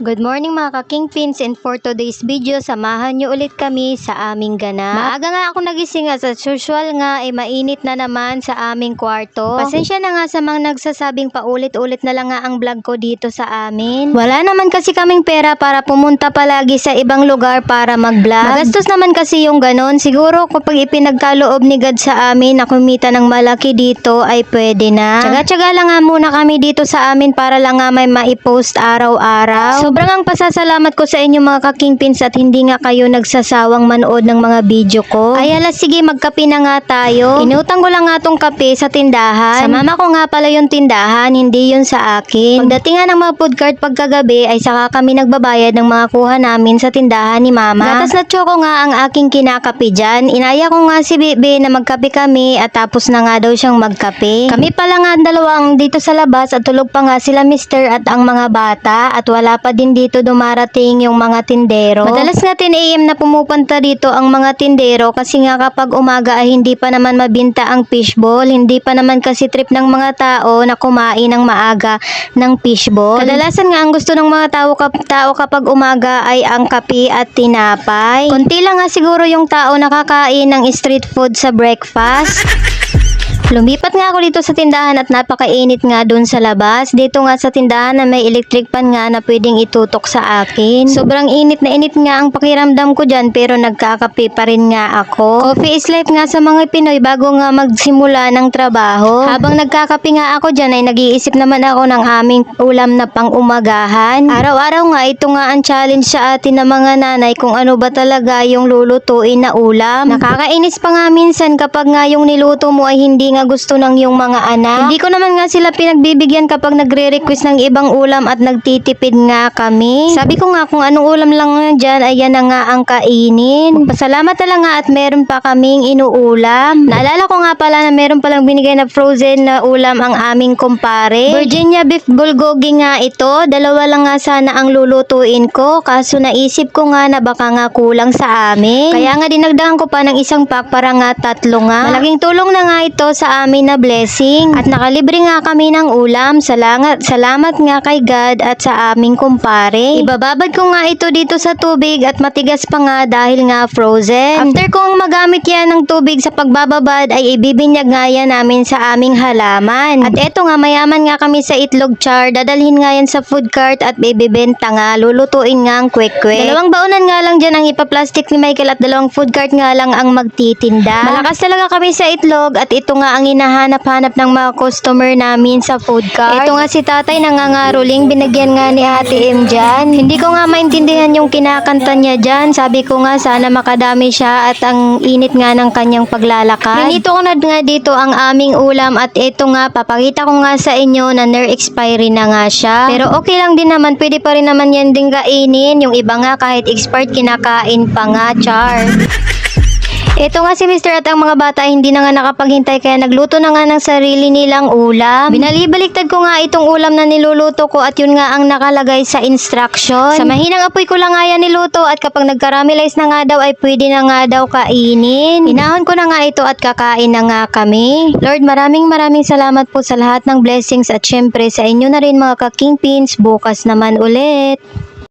Good morning mga ka-kingpins and for today's video, samahan niyo ulit kami sa aming ganap. Maaga nga ako nagising at as usual nga ay mainit na naman sa aming kwarto. Pasensya na nga sa mga nagsasabing paulit-ulit na lang nga ang vlog ko dito sa amin. Wala naman kasi kaming pera para pumunta palagi sa ibang lugar para mag-vlog. Magastos naman kasi yung ganon. Siguro kapag ipinagkaloob ni God sa amin na kumita ng malaki dito ay pwede na. Tsaga-tsaga lang nga muna kami dito sa amin para lang nga may maipost araw-araw. Sobrang ang pasasalamat ko sa inyo mga kakingpins at hindi nga kayo nagsasawang manood ng mga video ko. Ay ala sige magkape na nga tayo. Inutang ko lang nga tong kape sa tindahan. Sa mama ko nga pala yung tindahan, hindi yun sa akin. Pagdating nga ng mga food cart pagkagabi ay saka kami nagbabayad ng mga kuha namin sa tindahan ni mama. Gatas na choco nga ang aking kinakape dyan. Inaya ko nga si Bibi na magkape kami at tapos na nga daw siyang magkape. Kami pala nga ang dalawang dito sa labas at tulog pa nga sila mister at ang mga bata at wala pa din dito dumarating yung mga tindero. Madalas nga 10 a.m. na pumupunta dito ang mga tindero kasi nga kapag umaga ay hindi pa naman mabinta ang fishball, hindi pa naman kasi trip ng mga tao na kumain ng maaga ng fishball. Kadalasan nga ang gusto ng mga tao, kap- tao kapag umaga ay ang kape at tinapay. Kunti lang nga siguro yung tao nakakain ng street food sa breakfast. Lumipat nga ako dito sa tindahan at napakainit nga dun sa labas. Dito nga sa tindahan na may electric pan nga na pwedeng itutok sa akin. Sobrang init na init nga ang pakiramdam ko dyan pero nagkakape pa rin nga ako. Coffee is life nga sa mga Pinoy bago nga magsimula ng trabaho. Habang nagkakape nga ako dyan ay nag-iisip naman ako ng aming ulam na pang umagahan. Araw-araw nga ito nga ang challenge sa atin ng mga nanay kung ano ba talaga yung lulutuin na ulam. Nakakainis pa nga minsan kapag nga yung niluto mo ay hindi nga gusto ng yung mga anak. Hindi ko naman nga sila pinagbibigyan kapag nagre-request ng ibang ulam at nagtitipid nga kami. Sabi ko nga kung anong ulam lang nga dyan ay yan na nga ang kainin. Pasalamat na lang nga at meron pa kaming inuulam. Naalala ko nga pala na meron palang binigay na frozen na ulam ang aming kumpare. Virginia beef bulgogi nga ito. Dalawa lang nga sana ang lulutuin ko. Kaso naisip ko nga na baka nga kulang sa amin. Kaya nga dinagdagan ko pa ng isang pack para nga tatlo nga. Malaking tulong na nga ito sa amin na blessing. At nakalibre nga kami ng ulam. Salamat, salamat nga kay God at sa aming kumpare. Ibababad ko nga ito dito sa tubig at matigas pa nga dahil nga frozen. After kong magamit yan ng tubig sa pagbababad ay ibibinyag nga yan namin sa aming halaman. At eto nga mayaman nga kami sa itlog char. Dadalhin nga yan sa food cart at bibibenta nga. Lulutuin nga ang kwek-kwek. Dalawang baonan nga lang dyan ang ipaplastic ni Michael at dalawang food cart nga lang ang magtitinda. Malakas talaga kami sa itlog at ito nga ang hinahanap-hanap ng mga customer namin sa food cart. Ito nga si tatay nangangaroling, binagyan nga ni ate M dyan. Hindi ko nga maintindihan yung kinakanta niya dyan. Sabi ko nga sana makadami siya at ang init nga ng kanyang paglalakad. Pinito ko na nga dito ang aming ulam at ito nga papakita ko nga sa inyo na near expiry na nga siya. Pero okay lang din naman, pwede pa rin naman yan din kainin. Yung iba nga kahit expired kinakain pa nga, char. Ito nga si Mr. at ang mga bata hindi na nga nakapaghintay kaya nagluto na nga ng sarili nilang ulam. Binalibaliktad ko nga itong ulam na niluluto ko at yun nga ang nakalagay sa instruction. Sa mahinang apoy ko lang nga yan niluto at kapag nagkaramelize na nga daw ay pwede na nga daw kainin. Inahon ko na nga ito at kakain na nga kami. Lord, maraming maraming salamat po sa lahat ng blessings at syempre sa inyo na rin mga ka-kingpins bukas naman ulit.